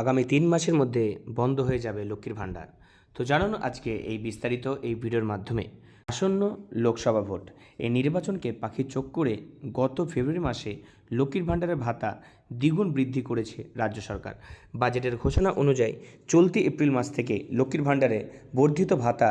আগামী তিন মাসের মধ্যে বন্ধ হয়ে যাবে লক্ষ্মীর ভাণ্ডার। তো জানুন আজকে এই বিস্তারিত এই ভিডিওর মাধ্যমে। আসন্ন লোকসভা ভোট। এই নির্বাচনকে পাখি চোখ করে গত ফেব্রুয়ারি মাসে লক্ষ্মীর ভাণ্ডারের ভাতা দ্বিগুণ বৃদ্ধি করেছে রাজ্য সরকার। বাজেটের ঘোষণা অনুযায়ী চলতি এপ্রিল মাস থেকে লক্ষ্মীর ভাণ্ডারে বর্ধিত ভাতা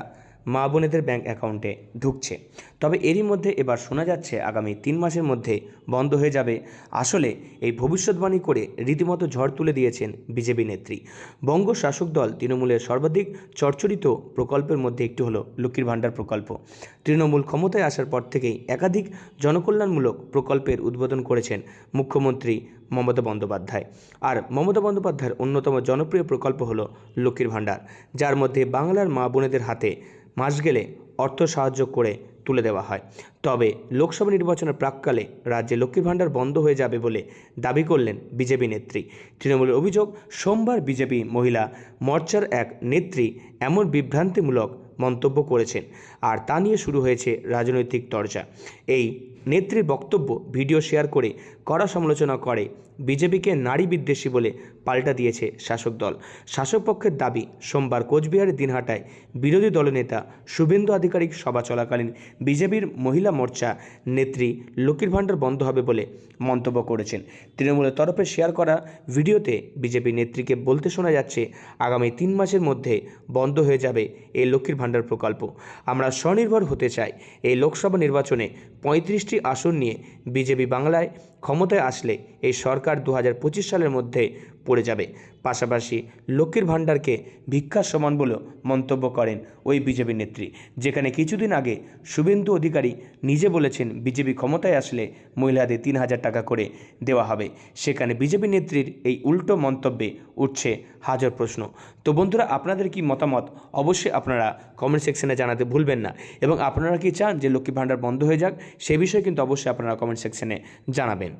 মা বোনেদের ব্যাঙ্ক অ্যাকাউন্টে ঢুকছে। তবে এরই মধ্যে এবার শোনা যাচ্ছে আগামী তিন মাসের মধ্যে বন্ধ হয়ে যাবে। আসলে এই ভবিষ্যৎবাণী করে রীতিমতো ঝড় তুলে দিয়েছেন বিজেপি নেত্রী। বঙ্গ শাসক দল তৃণমূলের সর্বাধিক চর্চরিত প্রকল্পের মধ্যে একটি হলো লক্ষ্মীর ভাণ্ডার প্রকল্প। তৃণমূল ক্ষমতায় আসার পর থেকেই একাধিক জনকল্যাণমূলক প্রকল্পের উদ্বোধন করেছেন মুখ্যমন্ত্রী মমতা বন্দ্যোপাধ্যায়। আর মমতা বন্দ্যোপাধ্যায়ের অন্যতম জনপ্রিয় প্রকল্প হলো লক্ষ্মীর ভাণ্ডার, যার মধ্যে বাংলার মা বোনেদের হাতে মাস গেলে অর্থ সাহায্য করে তুলে দেওয়া হয়। তবে লোকসভা নির্বাচনের প্রাককালে রাজ্যে লক্ষ্মী ভাণ্ডার বন্ধ হয়ে যাবে বলে দাবি করলেন বিজেপি নেত্রী। তৃণমূলের অভিযোগ, সোমবার বিজেপি মহিলা মোর্চার এক নেত্রী এমন বিভ্রান্তিমূলক মন্তব্য করেছেন, আর তা নিয়ে শুরু হয়েছে রাজনৈতিক চর্চা এই নেত্রীর বক্তব্য, ভিডিও শেয়ার করে কড়া সমালোচনা করে। বিজেপিকে নারী বিদ্বেষী বলে পাল্টা দিয়েছে শাসক দল। শাসক পক্ষের দাবি, সোমবার কোচবিহারের দিনহাটায় বিরোধী দলনেতা শুভেন্দু আধিকারিক সভা চলাকালীন বিজেপির মহিলা মোর্চা নেত্রী লক্ষ্মীর ভাণ্ডার বন্ধ হবে বলে মন্তব্য করেছেন। তৃণমূলের তরফে শেয়ার করা ভিডিওতে বিজেপি নেত্রীকে বলতে শোনা যাচ্ছে, আগামী তিন মাসের মধ্যে বন্ধ হয়ে যাবে এই লক্ষ্মীর ভাণ্ডার প্রকল্প। আমরা স্বনির্ভর হতে চাই এই লোকসভা নির্বাচনে পঁয়ত্রিশটি আসন নিয়ে বিজেপি বাংলায় ক্ষমতায় আসলে এই সরকার দু হাজার পঁচিশ সালের মধ্যে পড়ে যাবে। পাশাপাশি লক্ষ্মীর ভাণ্ডারকে ভিক্ষার সমান বলেও মন্তব্য করেন ওই বিজেপি নেত্রী। যেখানে কিছুদিন আগে শুভেন্দু অধিকারী নিজে বলেছেন, বিজেপি ক্ষমতায় আসলে মহিলাদের তিন হাজার টাকা করে দেওয়া হবে। সেখানে বিজেপি নেত্রীর এই উল্টো মন্তব্যে উঠছে হাজার প্রশ্ন। তো বন্ধুরা, আপনাদের কি মতামত অবশ্যই আপনারা কমেন্ট সেকশনে জানাতে ভুলবেন না। এবং আপনারা কি চান যে লক্ষ্মী ভাণ্ডার বন্ধ হয়ে যাক? সে বিষয়ে কিন্তু অবশ্যই আপনারা কমেন্ট সেকশনে জানাবেন।